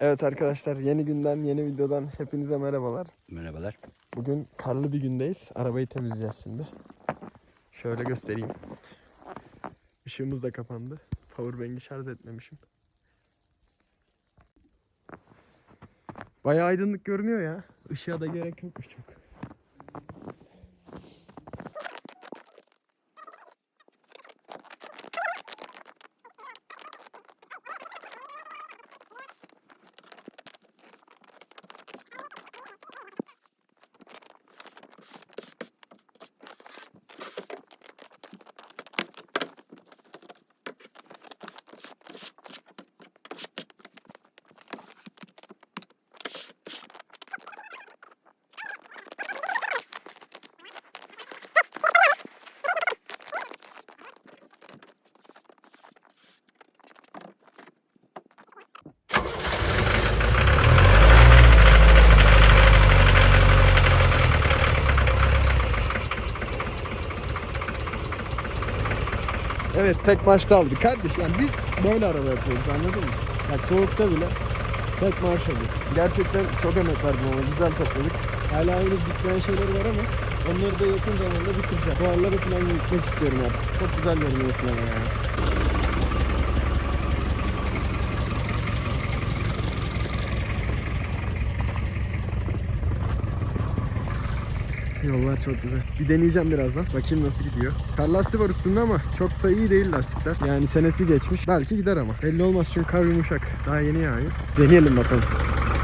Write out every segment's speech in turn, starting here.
Evet arkadaşlar yeni günden yeni videodan hepinize merhabalar. Merhabalar. Bugün karlı bir gündeyiz. Arabayı temizleyeceğiz şimdi. Şöyle göstereyim. Işığımız da kapandı. Powerbank'i şarj etmemişim. Bayağı aydınlık görünüyor ya. Işığa da gerek yokmuş çok. Tek maçta aldık. Kardeş yani biz böyle araba yapıyoruz anladın mı? Bak soğukta bile tek marş aldık. Gerçekten çok emek verdim ama güzel topladık. Hala henüz bitmeyen şeyler var ama onları da yakın zamanda bitireceğim. Fuarlara falan gitmek istiyorum artık. Çok güzel görünüyorsun ama yani. Yollar çok güzel. Bir deneyeceğim birazdan. Bakayım nasıl gidiyor. Kar lastiği var üstünde ama çok da iyi değil lastikler. Yani senesi geçmiş. Belki gider ama. Belli olmaz çünkü kar yumuşak. Daha yeni yağıyor. Deneyelim bakalım.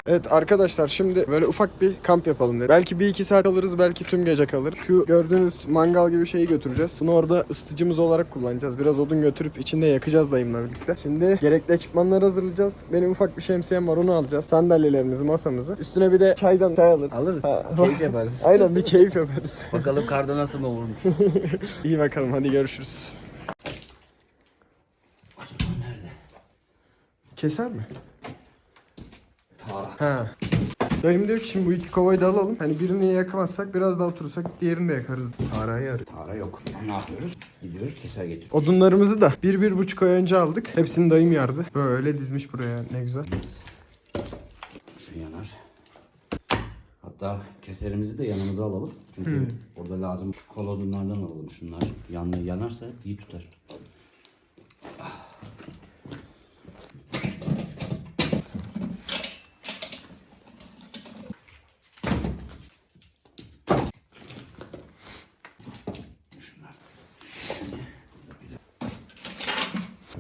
Evet arkadaşlar şimdi böyle ufak bir kamp yapalım dedik. Belki bir iki saat alırız belki tüm gece kalır. Şu gördüğünüz mangal gibi şeyi götüreceğiz. Bunu orada ısıtıcımız olarak kullanacağız. Biraz odun götürüp içinde yakacağız dayımla birlikte. Şimdi gerekli ekipmanları hazırlayacağız. Benim ufak bir şemsiyem var onu alacağız. Sandalyelerimizi, masamızı. Üstüne bir de çaydan çay alırız. Alırız. Ha. Keyif yaparız. Aynen bir keyif yaparız. Bakalım karda nasıl olurmuş. İyi bakalım hadi görüşürüz. Nerede? Keser mi? Tara. Ha. Dayım diyor ki şimdi bu iki kovayı da alalım. Hani birini yakamazsak biraz daha oturursak diğerini de yakarız. Tarayı arıyor. Tara yok. Ne yapıyoruz? Gidiyoruz keser getiriyoruz. Odunlarımızı da bir, bir buçuk ay önce aldık. Hepsini dayım yardı. Böyle dizmiş buraya ne güzel. Şu yanar. Hatta keserimizi de yanımıza alalım. Çünkü orada lazım. Şu kol odunlardan alalım şunlar. Yanlı yanarsa iyi tutar.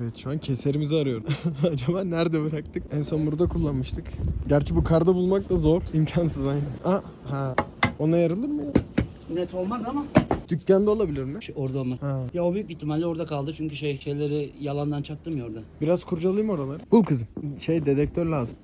Evet şu an keserimizi arıyorum. Acaba nerede bıraktık? En son burada kullanmıştık. Gerçi bu karda bulmak da zor. İmkansız aynı. Aa, ha. Ona yarılır mı ya? Net olmaz ama. Dükkanda olabilir mi? Şey, orada olmaz. Ha. Ya o büyük ihtimalle orada kaldı çünkü şey şeyleri yalandan çaktım ya orada. Biraz kurcalayayım oraları. Bul kızım. Şey dedektör lazım.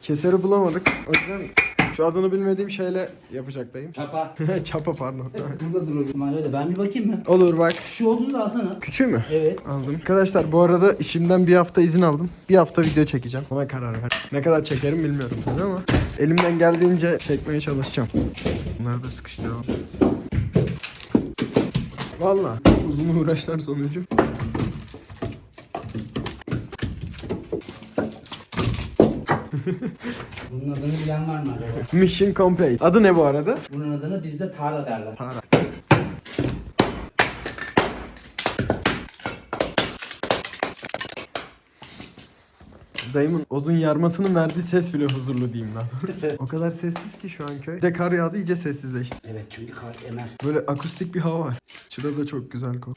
Keseri bulamadık. O yüzden şu adını bilmediğim şeyle yapacaktayım. Çapa. Çapa pardon. Burada. İhtimalle de ben bir bakayım mı? Olur bak. Şu odunu da alsana. Küçüğü mü? Evet. Aldım. Arkadaşlar bu arada işimden bir hafta izin aldım. Bir hafta video çekeceğim. Ona karar ver. Ne kadar çekerim bilmiyorum tabii ama elimden geldiğince çekmeye çalışacağım. Bunları da sıkıştıralım. Valla uzun uğraşlar sonucu. Bunun adını bilen var mı acaba? Mission complete. Adı ne bu arada? Bunun adını bizde Tara derler. Para. Dayımın odun yarmasının verdiği ses bile huzurlu diyeyim lan. o kadar sessiz ki şu an köy. Bir de kar yağdı iyice sessizleşti. Evet çünkü kar emer. Böyle akustik bir hava var. Çıra da çok güzel kok.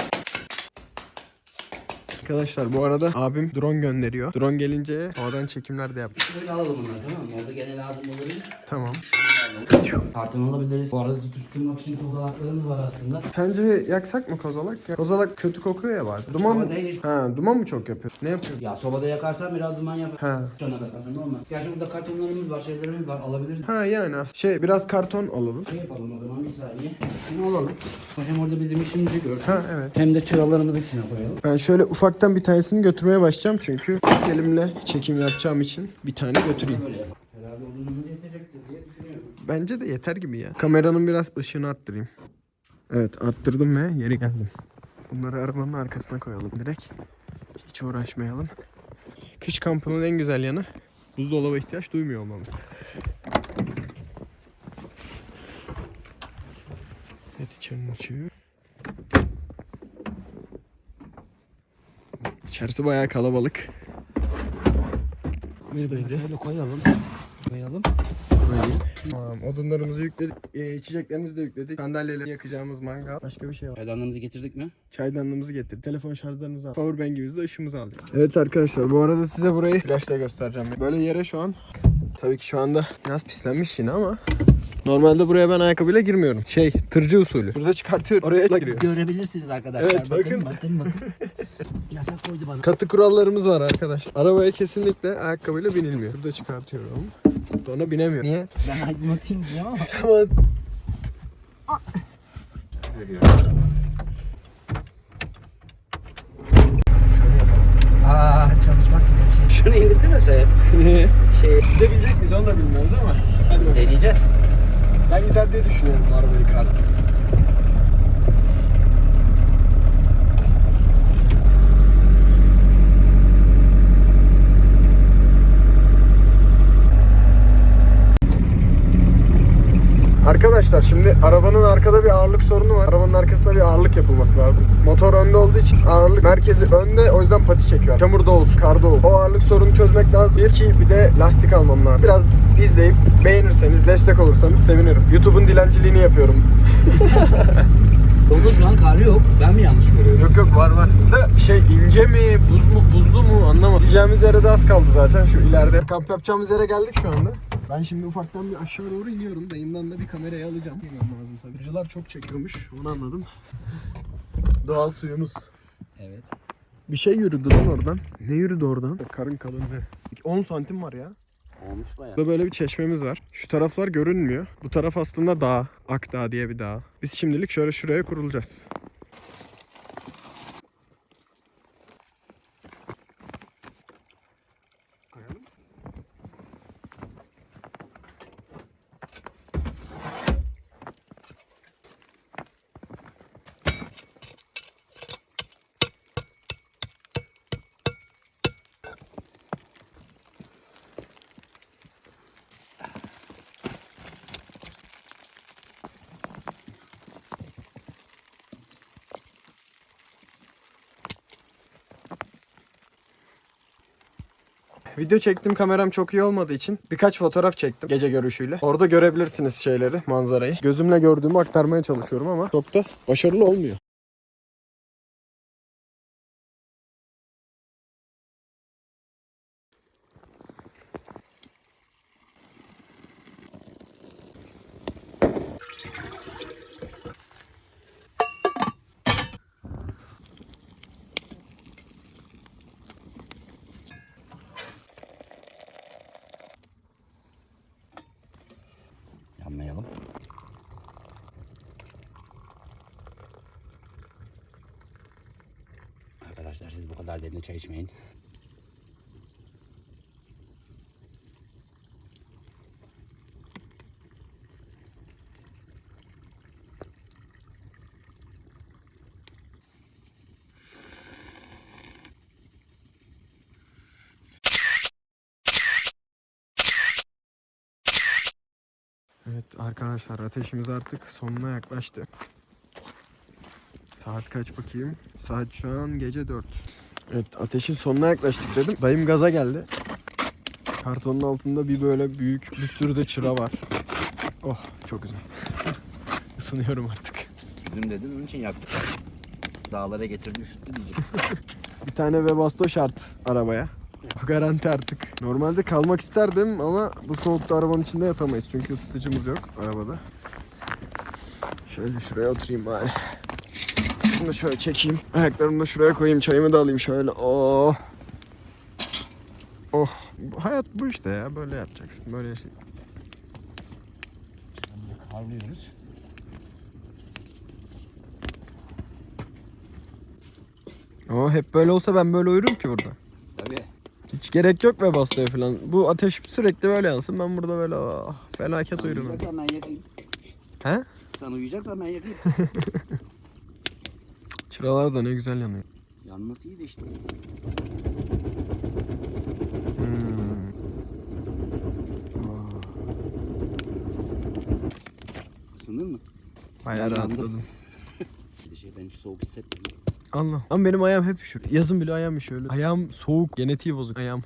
Arkadaşlar bu arada abim drone gönderiyor. Drone gelince havadan çekimler de yaptı. Şöyle alalım bunları tamam mı? Orada gene lazım olur. Tamam. Kartını alabiliriz. Bu arada tutuşturmak için kozalaklarımız var aslında. Sence yaksak mı kozalak? Ya, kozalak kötü kokuyor ya bazen. Duman mı? Değil. Ha, duman mı çok yapıyor? Ne yapıyor? Ya sobada yakarsan biraz duman yapar. Ha. Şuna bakarsan normal. Gerçi burada kartonlarımız var, şeylerimiz var. Alabiliriz. Ha yani as- şey biraz karton alalım. Ne yapalım o zaman bir saniye. Şunu alalım. Hem orada bizim işimizi görsün. Ha evet. Hem de çıralarımızı içine koyalım. Ben şöyle ufaktan bir tanesini götürmeye başlayacağım çünkü elimle çekim yapacağım için bir tane götüreyim. Herhalde odunumuz yetecektir diye düşünüyorum. Bence de yeter gibi ya. Kameranın biraz ışığını arttırayım. Evet arttırdım ve geri geldim. Bunları arabanın arkasına koyalım direkt. Hiç uğraşmayalım. Kış kampının en güzel yanı buzdolaba ihtiyaç duymuyor olmamız. Evet içerinin açığı. İçerisi bayağı kalabalık. Neredeydi? Şöyle koyalım. Koyalım. Tamam, odunlarımızı yükledik, e, içeceklerimizi de yükledik. Sandalyeleri yakacağımız mangal. Başka bir şey var. Çaydanlığımızı getirdik mi? Çaydanlığımızı getirdik. Telefon şarjlarımızı aldık. Powerbank'imizi de ışığımızı aldık. Evet arkadaşlar bu arada size burayı flaşla göstereceğim. Böyle yere şu an tabii ki şu anda biraz pislenmiş yine ama Normalde buraya ben ayakkabıyla girmiyorum. Şey, tırcı usulü. Burada çıkartıyorum. Oraya giriyoruz. Görebilirsiniz arkadaşlar. Evet, bakın. bakın bakın. Yasak koydu bana. Katı kurallarımız var arkadaşlar. Arabaya kesinlikle ayakkabıyla binilmiyor. Burada çıkartıyorum. Sonra binemiyorum. Niye? Ben aydınlatayım diyeceğim ama. Tamam. Aa çalışmaz gibi bir şey. Şunu indirsene şöyle. Niye? Şey, gidebilecek miyiz onu da bilmiyoruz ama. Hadi bakalım. Deneyeceğiz. Ben gider düşünüyorum arabayı karda. Arkadaşlar şimdi arabanın arkada bir ağırlık sorunu var. Arabanın arkasına bir ağırlık lazım. Motor önde olduğu için ağırlık merkezi önde o yüzden pati çekiyor. Çamurda olsun, karda olsun. O ağırlık sorunu çözmek lazım. Bir ki bir de lastik almam lazım. Biraz izleyip beğenirseniz, destek olursanız sevinirim. YouTube'un dilenciliğini yapıyorum. Yolda şu an kar yok. Ben mi yanlış görüyorum? Yok yok var var. Da şey ince mi, buz mu, buzlu mu anlamadım. Gideceğimiz yere de az kaldı zaten şu ileride. Kamp yapacağımız yere geldik şu anda. Ben şimdi ufaktan bir aşağı doğru iniyorum. Dayımdan da bir kamerayı alacağım. Yemem lazım tabii. Kırıcılar çok çekiyormuş. Onu anladım. Doğal suyumuz. Evet. Bir şey yürüdü lan oradan. Ne yürüdü oradan? Karın kalınlığı. 10 santim var ya. Olmuş bayağı. Burada böyle bir çeşmemiz var. Şu taraflar görünmüyor. Bu taraf aslında dağ. Akdağ diye bir dağ. Biz şimdilik şöyle şuraya kurulacağız. Video çektim kameram çok iyi olmadığı için birkaç fotoğraf çektim gece görüşüyle. Orada görebilirsiniz şeyleri, manzarayı. Gözümle gördüğümü aktarmaya çalışıyorum ama çok da başarılı olmuyor. Arkadaşlar siz bu kadar derine çay içmeyin. Evet arkadaşlar ateşimiz artık sonuna yaklaştı. Saat kaç bakayım? Saat şu an gece 4. Evet ateşin sonuna yaklaştık dedim. Dayım gaza geldi. Kartonun altında bir böyle büyük bir sürü de çıra var. Oh çok güzel. Isınıyorum artık. Dün dedin onun için yaktık. Dağlara getirdi üşüttü diyeceğim. Bir tane Webasto şart arabaya. O garanti artık. Normalde kalmak isterdim ama bu soğukta arabanın içinde yatamayız. Çünkü ısıtıcımız yok arabada. Şöyle şuraya oturayım bari. Şunu da şöyle çekeyim. Ayaklarımı da şuraya koyayım. Çayımı da alayım şöyle. Oh. Oh. Hayat bu işte ya. Böyle yapacaksın. Böyle yaşay. Karlıyoruz. Ama hep böyle olsa ben böyle uyurum ki burada. Tabii. Hiç gerek yok Webasto'ya falan. Bu ateş sürekli böyle yansın. Ben burada böyle oh, felaket uyurum. Uyuyacaksan ben yakayım. He? Sen uyuyacaksan ben yakayım. Çıralar da ne güzel yanıyor. Yanması iyi de işte. Hmm. Isınır mı? Bayağı Yandım. rahatladım. Bir de şey ben hiç soğuk hissetmedim. Allah. Ama benim ayağım hep üşür. Yazın bile ayağım üşüyor. öyle. Ayağım soğuk. Genetiği bozuk ayağım.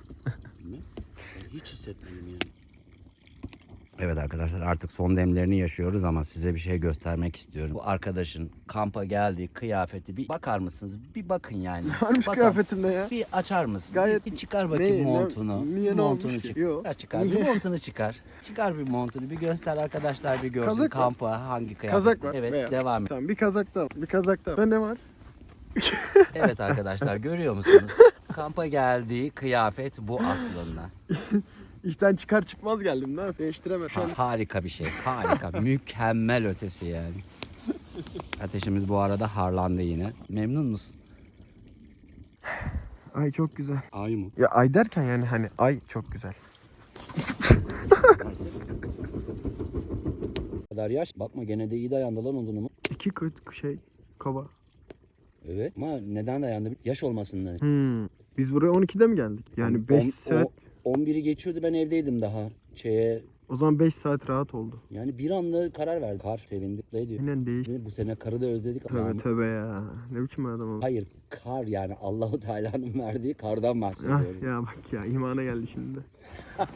Bilmem. Ben hiç hissetmedim yani. Evet arkadaşlar artık son demlerini yaşıyoruz ama size bir şey göstermek istiyorum. Bu arkadaşın kampa geldiği kıyafeti bir bakar mısınız? Bir bakın yani. Varmış Bakın. kıyafetimde ya. Bir açar mısın? Gayet- Bir çıkar bakayım Ne- ne- montunu. niye, ne montunu olmuş ki? çık- Yok. Ya çıkar. Bir Niye? montunu çıkar. Çıkar bir montunu. Bir göster arkadaşlar bir görsün Kazak var. kampa hangi kıyafet. Kazak var, Evet beyaz. devam et. Tamam bir kazak da al. Bir kazak. Da ne var? Evet arkadaşlar görüyor musunuz? Kampa geldiği kıyafet bu aslında. İşten çıkar çıkmaz geldim değil mi? An Ha- harika bir şey. Harika. Mükemmel ötesi yani. Ateşimiz bu arada harlandı yine. Memnun musun? Ay çok güzel. Ay mı? Ya ay derken yani hani ay çok güzel. kadar yaş. Bakma gene de iyi dayandı lan odunu mu? İki kıt şey kaba. Evet. Ama neden dayandı? Yaş olmasından. Hmm. Biz buraya 12'de mi geldik? Yani On- 5 on- saat. O- 11'i geçiyordu ben evdeydim daha. Şeye O zaman 5 saat rahat oldu. yani bir anda karar verdi. Kar sevindik. Ne diyor? Aynen değiş. Bu sene karı da özledik ama. Tövbe tövbe ya. Ne biçim adam oldu. Hayır kar yani Allahu Teala'nın verdiği kardan Ah bahsediyorum. ya bak ya imana geldi şimdi.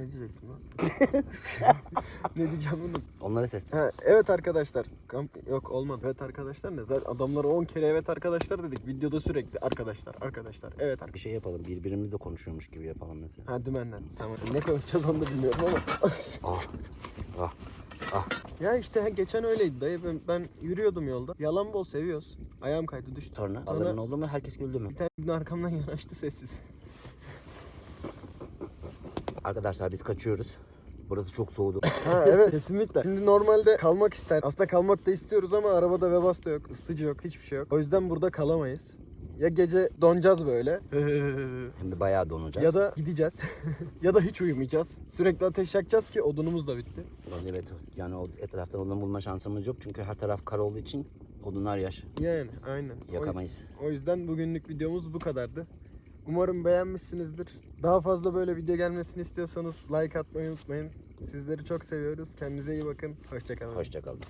ne diyecektim? ne diyeceğim bunu? Onlara ses. Ha, evet arkadaşlar. Kamp yok olmadı. Evet arkadaşlar ne? Zaten adamlara 10 kere evet arkadaşlar dedik. Videoda sürekli arkadaşlar, arkadaşlar. Evet Bir arkadaşlar. şey yapalım birbirimizle konuşuyormuş gibi yapalım mesela. Ha dümenden. Tamam. Ne konuşacağız onu da bilmiyorum ama. Ah, ah. ya işte ha, geçen öyleydi dayı. Ben, ben yürüyordum yolda. Yalan bol seviyoruz. Ayağım kaydı düştü. Sonra alırın oldu mu herkes güldü mü? Bir tane arkamdan yanaştı sessiz. Arkadaşlar biz kaçıyoruz. Burası çok soğudu. Ha evet kesinlikle. Şimdi normalde kalmak ister. Aslında kalmak da istiyoruz ama arabada Webasto da yok, ısıtıcı yok, hiçbir şey yok. O yüzden burada kalamayız. Ya gece donacağız böyle. Hem de bayağı donacağız. ya da gideceğiz. ya da hiç uyumayacağız. Sürekli ateş yakacağız ki odunumuz da bitti. Evet yani o etraftan odun bulma şansımız yok. Çünkü her taraf kar olduğu için odunlar yaş. Yani aynen. O- Yakamayız. O yüzden bugünlük videomuz bu kadardı. Umarım beğenmişsinizdir. Daha fazla böyle video gelmesini istiyorsanız like atmayı unutmayın. Sizleri çok seviyoruz. Kendinize iyi bakın. Hoşçakalın. Hoşçakalın.